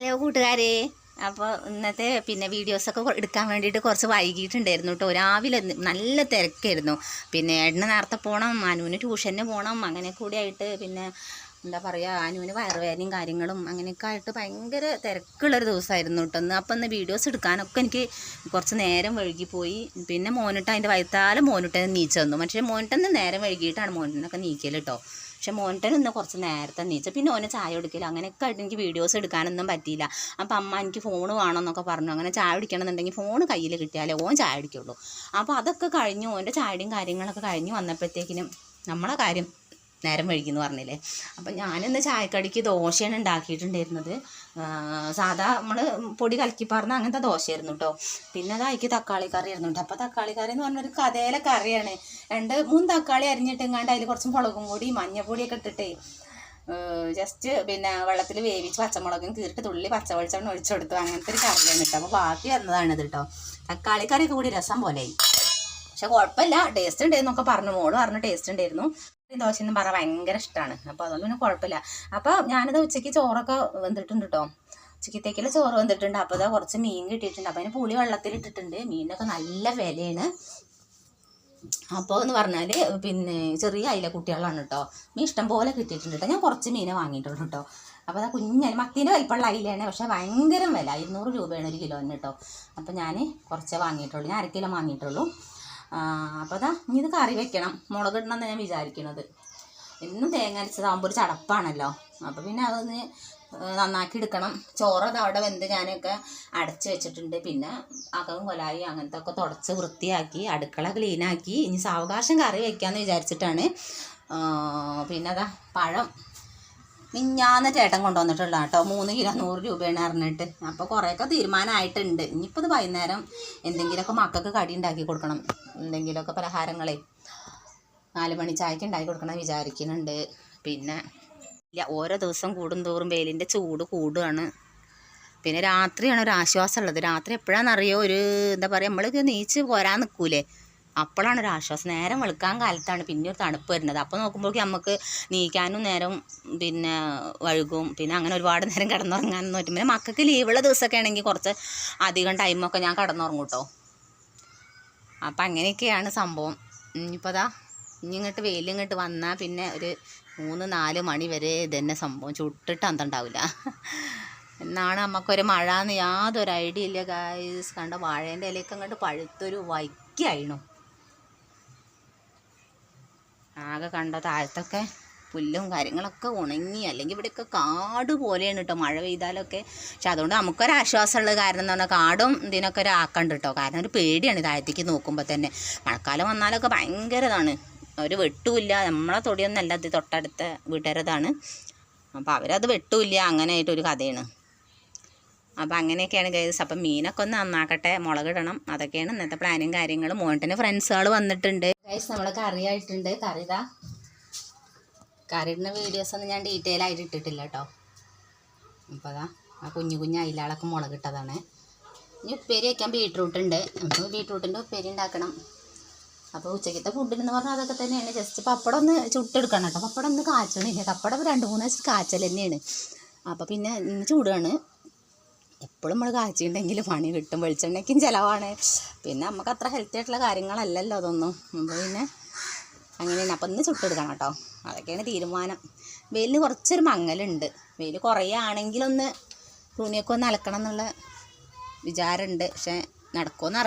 Hello കൂട്ടുകാരെ. അപ്പോൾ ഇന്നത്തെ പിന്നെ വീഡിയോസൊക്കെ എടുക്കാൻ വേണ്ടിയിട്ട് കുറച്ച് വൈകിട്ടുണ്ടായിരുന്നു കേട്ടോ. രാവിലെ നല്ല തിരക്കായിരുന്നു. പിന്നെ ഏട്ടന് നേരത്തെ പോകണം അനുവിന് ട്യൂഷന് പോകണം അങ്ങനെ കൂടി ആയിട്ട് പിന്നെ എന്താ പറയുക അനുവിന് വയറുവേദനയും കാര്യങ്ങളും അങ്ങനെയൊക്കെ ആയിട്ട് ഭയങ്കര തിരക്കുള്ളൊരു ദിവസമായിരുന്നു കേട്ടോ. ഒന്ന് അപ്പം ഒന്ന് വീഡിയോസ് എടുക്കാനൊക്കെ എനിക്ക് കുറച്ച് നേരം വൈകിപ്പോയി. പിന്നെ മോനിട്ട് അതിന്റെ വൈത്താലെ മോനിട്ട് നീച്ചു തന്നു പക്ഷേ മോനിട്ടെന്ന് നേരം വഴുകിയിട്ടാണ് മോനിട്ടനൊക്കെ നീക്കൽ കേട്ടോ. പക്ഷെ മോനിട്ടൻ ഇന്ന് കുറച്ച് നേരത്തെ നീച്ചു. പിന്നെ ഓനെ ചായ കൊടുക്കില്ല അങ്ങനെയൊക്കെ ആയിട്ട് എനിക്ക് വീഡിയോസ് എടുക്കാനൊന്നും പറ്റിയില്ല. അപ്പം അമ്മ എനിക്ക് ഫോൺ വേണമെന്നൊക്കെ പറഞ്ഞു. അങ്ങനെ ചായ കുടിക്കണമെന്നുണ്ടെങ്കിൽ ഫോൺ കയ്യിൽ കിട്ടിയാലേ ഓൻ ചായ കുടിക്കുള്ളൂ. അപ്പോൾ അതൊക്കെ കഴിഞ്ഞു ഓന്റെ ചായയും കാര്യങ്ങളൊക്കെ കഴിഞ്ഞ് വന്നപ്പോഴത്തേക്കിനും നമ്മളെ കാര്യം നേരം വൈകിയെന്ന് പറഞ്ഞില്ലേ. അപ്പം ഞാനിന്ന് ചായക്കടിക്ക് ദോശയാണ് ഉണ്ടാക്കിയിട്ടുണ്ടായിരുന്നത്. സാധാ നമ്മൾ പൊടി കലക്കി പറഞ്ഞ അങ്ങനത്തെ ദോശയായിരുന്നു കേട്ടോ പിന്നെ അതായിക്ക് തക്കാളി കറി ആയിരുന്നു കേട്ടോ അപ്പോൾ തക്കാളി കറി എന്ന് പറഞ്ഞൊരു കഥയിലെ കറിയാണ്. രണ്ട് മൂന്ന് തക്കാളി അരിഞ്ഞിട്ടെങ്ങാണ്ട് അതിൽ കുറച്ച് മുളകും കൂടി മഞ്ഞപ്പൊടിയൊക്കെ ഇട്ടിട്ടേ ജസ്റ്റ് പിന്നെ വെള്ളത്തിൽ വേവിച്ച് പച്ചമുളകും കീറിട്ട് തുള്ളി പച്ചവെളിച്ചെണ്ണ ഒഴിച്ചു കൊടുത്തു. അങ്ങനത്തെ ഒരു കറിയാണ് കേട്ടോ അപ്പോൾ ബാക്കി വന്നതാണിത് കേട്ടോ തക്കാളി കറി കൂടി രസം പോലെയായി. പക്ഷെ കുഴപ്പമില്ല. ടേസ്റ്റ് ഉണ്ടായിരുന്നൊക്കെ പറഞ്ഞു. മോൾ പറഞ്ഞു ടേസ്റ്റ് ഉണ്ടായിരുന്നു. ദോശ എന്ന് പറ ഭയങ്കര ഇഷ്ടമാണ് അപ്പോൾ അതുകൊണ്ട് പിന്നെ കുഴപ്പമില്ല അപ്പോൾ ഞാനത് ഉച്ചയ്ക്ക് ചോറൊക്കെ വെന്തിട്ടുണ്ട് കേട്ടോ ഉച്ചക്കത്തേക്കുള്ള ചോറ് വെന്തിട്ടുണ്ട്. അപ്പോൾ അതാ കുറച്ച് മീൻ കിട്ടിയിട്ടുണ്ട്. അപ്പോൾ അതിന് പുളി വെള്ളത്തിൽ ഇട്ടിട്ടുണ്ട്. മീനൊക്കെ നല്ല വിലയാണ്. അപ്പോൾ എന്ന് പറഞ്ഞാൽ പിന്നെ ചെറിയ അയില കുട്ടികളാണ് കേട്ടോ മീൻ ഇഷ്ടം പോലെ കിട്ടിയിട്ടുണ്ട് കേട്ടോ ഞാൻ കുറച്ച് മീനെ വാങ്ങിയിട്ടുള്ളൂ കേട്ടോ അപ്പോൾ അതാ കുഞ്ഞ മത്തീന്റെ വലിപ്പമുള്ള അയിലാണ് പക്ഷേ ഭയങ്കര വില. ഇരുന്നൂറ് രൂപയാണ് ഒരു കിലോന് കേട്ടോ അപ്പോൾ ഞാൻ കുറച്ചേ വാങ്ങിയിട്ടുള്ളൂ. ഞാൻ അര കിലോ വാങ്ങിയിട്ടുള്ളൂ. അപ്പോൾ അതാ ഇനി ഇത് കറി വെക്കണം. മുളക് എന്ന് ഞാൻ വിചാരിക്കണത്. എന്നും തേങ്ങ അരച്ചതാകുമ്പോൾ ഒരു ചടപ്പാണല്ലോ. അപ്പോൾ പിന്നെ അതൊന്ന് നന്നാക്കി എടുക്കണം. ചോറ് അത് അവിടെ വെന്ത് ഞാനൊക്കെ അടച്ച് വെച്ചിട്ടുണ്ട്. പിന്നെ അകവും കൊലായി അങ്ങനത്തെ ഒക്കെ തുടച്ച് വൃത്തിയാക്കി അടുക്കള ക്ലീനാക്കി ഇനി സാവകാശം കറി വെക്കാമെന്ന് വിചാരിച്ചിട്ടാണ്. പിന്നെ അതാ പഴം. മിഞ്ഞാന്ന് ചേട്ടൻ കൊണ്ടുവന്നിട്ടുള്ള കേട്ടോ. മൂന്ന് കിലോ നൂറ് രൂപയാണ് അറിഞ്ഞിട്ട് അപ്പോൾ കുറേയൊക്കെ തീരുമാനമായിട്ടുണ്ട്. ഇനിയിപ്പോൾ ഇത് വൈകുന്നേരം എന്തെങ്കിലുമൊക്കെ മക്കൾക്ക് കടി ഉണ്ടാക്കി കൊടുക്കണം. എന്തെങ്കിലുമൊക്കെ പലഹാരങ്ങളെ നാല് മണി ചായക്ക് ഉണ്ടാക്കി കൊടുക്കണം വിചാരിക്കുന്നുണ്ട്. പിന്നെ ഇല്ല ഓരോ ദിവസം കൂടുന്തോറും വെയിലിന്റെ ചൂട് കൂടുകയാണ് പിന്നെ രാത്രിയാണ് ഒരു ആശ്വാസം ഉള്ളത് രാത്രി എപ്പോഴാണെന്നറിയോ? ഒരു എന്താ പറയുക നമ്മൾ നീച്ച് പോരാൻ നിൽക്കൂലേ അപ്പോഴാണ് ഒരു ആശ്വാസം. നേരം വെളുക്കാൻ കാലത്താണ് പിന്നെ ഒരു തണുപ്പ് വരുന്നത്. അപ്പോൾ നോക്കുമ്പോഴേക്കും നമുക്ക് നീക്കാനും നേരം പിന്നെ വഴുകും. പിന്നെ അങ്ങനെ ഒരുപാട് നേരം കിടന്നുറങ്ങാനൊന്നും പറ്റും പിന്നെ മക്കൾക്ക് ലീവുള്ള ദിവസമൊക്കെ ആണെങ്കിൽ കുറച്ച് അധികം ടൈമൊക്കെ ഞാൻ കിടന്നുറങ്ങും കേട്ടോ അപ്പം അങ്ങനെയൊക്കെയാണ് സംഭവം. ഇനിയിപ്പോൾ അതാ ഇനി ഇങ്ങോട്ട് വെയിൽ ഇങ്ങോട്ട് വന്നാൽ പിന്നെ ഒരു മൂന്ന് നാല് മണി വരെ ഇതന്നെ സംഭവം. ചുട്ടിട്ട് അന്തണ്ടാവില്ല. എന്നാണ് നമുക്കൊരു മഴ എന്ന് യാതൊരു ഐഡിയ ഇല്ല ഗായ്സ് കണ്ട വാഴേന്റെ ഇലയൊക്കെ അങ്ങോട്ട് പഴുത്തൊരു വൈക്കായിണു ആകെ കണ്ട താഴത്തൊക്കെ പുല്ലും കാര്യങ്ങളൊക്കെ ഉണങ്ങി അല്ലെങ്കിൽ ഇവിടെയൊക്കെ കാട് പോലെയാണ് കേട്ടോ മഴ പെയ്താലൊക്കെ. പക്ഷെ അതുകൊണ്ട് നമുക്കൊരു ആശ്വാസമുള്ള കാരണം എന്ന് പറഞ്ഞാൽ കാടും ഇതിനൊക്കെ ഒരു ആക്കണ്ട് കേട്ടോ കാരണം ഒരു പേടിയാണ് താഴത്തേക്ക് നോക്കുമ്പോൾ തന്നെ. മഴക്കാലം വന്നാലൊക്കെ ഭയങ്കരതാണ് ഒരു വെട്ടുമില്ല. നമ്മളെ തൊടിയൊന്നല്ല അത് തൊട്ടടുത്ത വീട്ടുകാരതാണ്. അപ്പോൾ അവരത് വെട്ടുമില്ല. അങ്ങനെ ആയിട്ടൊരു കഥയാണ്. അപ്പോൾ അങ്ങനെയൊക്കെയാണ് ഗൈസ്. അപ്പം മീനൊക്കെ ഒന്ന് നന്നാക്കട്ടെ. മുളകിടണം. അതൊക്കെയാണ് ഇന്നത്തെ പ്ലാനും കാര്യങ്ങളും. മോണ്ടന് ഫ്രണ്ട്സുകൾ വന്നിട്ടുണ്ട്. ഗൈസ് നമ്മൾ കറി ആയിട്ടുണ്ട്. കറി ഇതാ. വീഡിയോസ് ഒന്നും ഞാൻ ഡീറ്റെയിൽ ആയിട്ട് ഇട്ടിട്ടില്ല കേട്ടോ അപ്പോൾ അതാ ആ കുഞ്ഞു കുഞ്ഞു അയിലാളൊക്കെ മുളകിട്ടതാണ് ഇനി ഉപ്പേരി വയ്ക്കാൻ ബീട്രൂട്ട് ഉണ്ട്. അപ്പോൾ ബീട്രൂട്ടിന്റെ ഉപ്പേരി ഉണ്ടാക്കണം. അപ്പോൾ ഉച്ചക്കത്തെ ഫുഡിനെന്ന് പറഞ്ഞാൽ അതൊക്കെ തന്നെയാണ്. ജസ്റ്റ് പപ്പടം ഒന്ന് ചുട്ടെടുക്കണം കേട്ടോ പപ്പടം ഒന്ന് കാച്ചണില്ല. പപ്പടം രണ്ട് മൂന്ന് ദിവസം കാച്ചൽ തന്നെയാണ്. അപ്പോൾ പിന്നെ ചൂടാണ്. എപ്പോഴും നമ്മൾ കാച്ചിട്ടുണ്ടെങ്കിൽ പണി കിട്ടും. വെളിച്ചെണ്ണയ്ക്കും ചിലവാണ്. പിന്നെ നമുക്ക് അത്ര ഹെൽത്തി ആയിട്ടുള്ള കാര്യങ്ങളല്ലല്ലോ അതൊന്നും. അപ്പോൾ പിന്നെ അങ്ങനെയാണ്. അപ്പം ഇന്ന് ചുട്ടെടുക്കണം കേട്ടോ. അതൊക്കെയാണ് തീരുമാനം. വെയിലിന് കുറച്ചൊരു മങ്ങലുണ്ട്. വെയിൽ കുറയുകയാണെങ്കിലൊന്ന് തുണിയൊക്കെ ഒന്ന് അലക്കണം എന്നുള്ള വിചാരമുണ്ട് പക്ഷെ നടക്കുമെന്ന്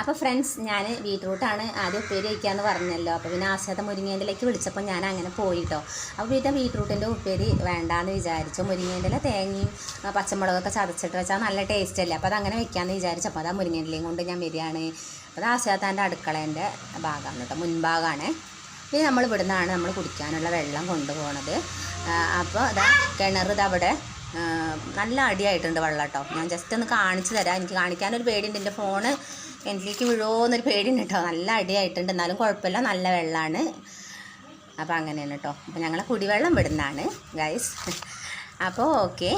അപ്പോൾ ഫ്രണ്ട്സ് ഞാൻ ബീട്രൂട്ടാണ് ആദ്യം ഉപ്പേരി വയ്ക്കാമെന്ന് പറഞ്ഞല്ലോ. അപ്പോൾ പിന്നെ ആശ്രത മുരിങ്ങേന്റെലേക്ക് വിളിച്ചപ്പോൾ ഞാൻ അങ്ങനെ പോയി പോയിട്ടോ. അപ്പോൾ പിന്നെ ബീട്രൂട്ടിന്റെ ഉപ്പേരി വേണ്ടാന്ന് വിചാരിച്ചു. മുരിങ്ങേന്റെ തേങ്ങയും പച്ചമുളകൊക്കെ ചതച്ചിട്ട് വെച്ചാൽ നല്ല ടേസ്റ്റ് അല്ലേ? അപ്പോൾ അതങ്ങനെ വെക്കാമെന്ന് വിചാരിച്ചു. അപ്പോൾ അതാ മുരിങ്ങേന്റെയും കൊണ്ട് ഞാൻ വരികയാണ് അപ്പോൾ അത് ആശ്രതാന്റെ അടുക്കളേന്റെ ഭാഗമാണ് കേട്ടോ മുൻഭാഗമാണ് പിന്നെ നമ്മൾ ഇവിടുന്നാണ് നമ്മൾ കുടിക്കാനുള്ള വെള്ളം കൊണ്ടുപോകണത് അപ്പോൾ അതാ കിണർ ഇതവിടെ നല്ല അടിയായിട്ടുണ്ട് വെള്ളം കേട്ടോ ഞാൻ ജസ്റ്റ് ഒന്ന് കാണിച്ചു തരാം. എനിക്ക് കാണിക്കാനൊരു പേടിയുണ്ട്. എന്റെ ഫോണ് എനിക്ക് വിഴുവെന്നൊരു പേടിയുണ്ട് കേട്ടോ. നല്ല അടിയായിട്ടുണ്ട്. എന്നാലും കുഴപ്പമില്ല. നല്ല വെള്ളമാണ് അപ്പോൾ അങ്ങനെയാണ് കേട്ടോ. അപ്പോൾ ഞങ്ങൾ കുടിവെള്ളം വിടുന്നതാണ് ഗൈസ് അപ്പോൾ ഓക്കെ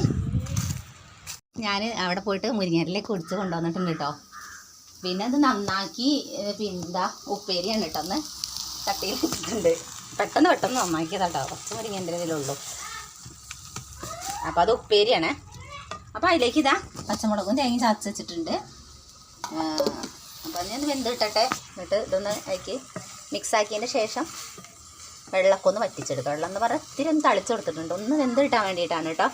ഞാൻ അവിടെ പോയിട്ട് മുരിങ്ങേരിലേക്ക് കുടിച്ച് കൊണ്ടുവന്നിട്ടുണ്ട് കേട്ടോ. പിന്നെ അത് നന്നാക്കി പിന്താ ഉപ്പേരിയാണ് കേട്ടോ. ഒന്ന് ചട്ടിയിൽ ഇട്ടിട്ടുണ്ട് പെട്ടെന്ന് പെട്ടെന്ന് നന്നാക്കിയതാട്ടോ. കുറച്ച് മുരിങ്ങേന്റെ ഇതിലുള്ളൂ. അപ്പോൾ അത് ഉപ്പേരിയാണ്. അപ്പോൾ അതിലേക്ക് ഇതാ പച്ചമുളകും തേങ്ങയും ചതച്ച് വെച്ചിട്ടുണ്ട്. അപ്പോൾ ഞാൻ വെന്ത് കിട്ടട്ടെ എന്നിട്ട് ഇതൊന്ന് മിക്സ് ആക്കിയതിന് ശേഷം വെള്ളമൊക്കെ ഒന്ന് വറ്റിച്ചെടുക്കുക വെള്ളം എന്ന് പറഞ്ഞാൽ ഇത്തിരി ഒന്ന് തളിച്ചു കൊടുത്തിട്ടുണ്ട്. ഒന്ന് വെന്ത് കിട്ടാൻ വേണ്ടിയിട്ടാണ് കേട്ടോ.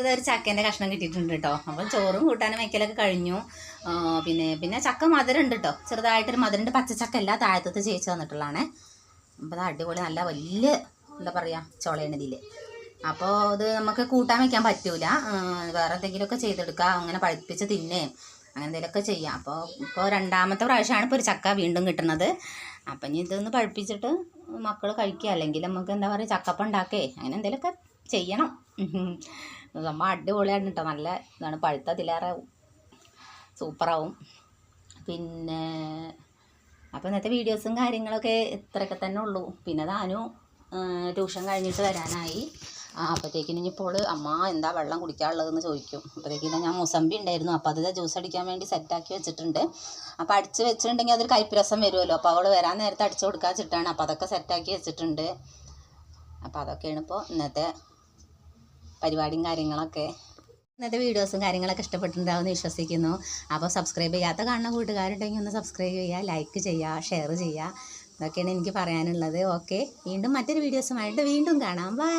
ഇതൊരു ചക്കേന്റെ കഷ്ണം കിട്ടിയിട്ടുണ്ട് കേട്ടോ. അപ്പം ചോറും കൂട്ടാനും വയ്ക്കലൊക്കെ കഴിഞ്ഞു. പിന്നെ പിന്നെ ചക്ക മധുരം ഉണ്ട് കേട്ടോ. ചെറുതായിട്ടൊരു മധുരന്റെ പച്ചച്ചക്ക അല്ല താഴത്തത്ത് ചേച്ചി തന്നിട്ടുള്ളതാണ്. അപ്പോൾ അത് അടിപൊളി നല്ല വലിയ എന്താ പറയുക ചുളയാണ് ഇതിൽ അപ്പോൾ ഇത് നമുക്ക് കൂട്ടാൻ വയ്ക്കാൻ പറ്റൂല. വേറെ എന്തെങ്കിലുമൊക്കെ ചെയ്തെടുക്കുക അങ്ങനെ പഴുപ്പിച്ച് തിന്നേ. അങ്ങനെ എന്തെങ്കിലുമൊക്കെ ചെയ്യാം. അപ്പോൾ ഇപ്പോൾ രണ്ടാമത്തെ പ്രാവശ്യമാണ് ഇപ്പോൾ ഒരു ചക്ക വീണ്ടും കിട്ടുന്നത്. അപ്പം ഇനി ഇതൊന്ന് പഴുപ്പിച്ചിട്ട് മക്കൾ കഴിക്കുക അല്ലെങ്കിൽ നമുക്ക് എന്താ പറയുക ചക്കപ്പം ഉണ്ടാക്കേ. അങ്ങനെ എന്തെങ്കിലുമൊക്കെ ചെയ്യണം. നമ്മൾ അടിപൊളിയാണ് കേട്ടോ. നല്ല ഇതാണ്. പഴുത്ത സൂപ്പറാവും. പിന്നെ അപ്പോൾ ഇന്നത്തെ വീഡിയോസും കാര്യങ്ങളൊക്കെ ഇത്രയൊക്കെ തന്നെ ഉള്ളൂ. പിന്നെ താനു ട്യൂഷൻ കഴിഞ്ഞിട്ട് വരാനായി. അപ്പോഴത്തേക്കിന് ഇനിയിപ്പോൾ അമ്മ എന്താ വെള്ളം കുടിക്കാനുള്ളതെന്ന് ചോദിക്കും. അപ്പോഴത്തേക്കിന് ഞാൻ മുസമ്പി ഉണ്ടായിരുന്നു. അപ്പോൾ അത് ജ്യൂസ് അടിക്കാൻ വേണ്ടി സെറ്റാക്കി വെച്ചിട്ടുണ്ട്. അപ്പോൾ അടിച്ച് വെച്ചിട്ടുണ്ടെങ്കിൽ അതൊരു കയ്പ്പ് വരുമല്ലോ. അപ്പോൾ അവൾ വരാൻ നേരത്തെ അടിച്ചു കൊടുക്കാൻ വെച്ചിട്ടാണ്. അപ്പോൾ അതൊക്കെ സെറ്റാക്കി വെച്ചിട്ടുണ്ട്. അപ്പോൾ അതൊക്കെയാണ് ഇപ്പോൾ ഇന്നത്തെ പരിപാടിയും കാര്യങ്ങളൊക്കെ. ഇന്നത്തെ വീഡിയോസും കാര്യങ്ങളൊക്കെ ഇഷ്ടപ്പെട്ടിട്ടുണ്ടാവുമെന്ന് വിശ്വസിക്കുന്നു. അപ്പോൾ സബ്സ്ക്രൈബ് ചെയ്യാത്ത കാണുന്ന കൂട്ടുകാരുണ്ടെങ്കിൽ ഒന്ന് സബ്സ്ക്രൈബ് ചെയ്യുക ലൈക്ക് ചെയ്യുക ഷെയർ ചെയ്യുക. ഇതൊക്കെയാണ് എനിക്ക് പറയാനുള്ളത്. ഓക്കെ വീണ്ടും മറ്റൊരു വീഡിയോസുമായിട്ട് വീണ്ടും കാണാം. ബൈ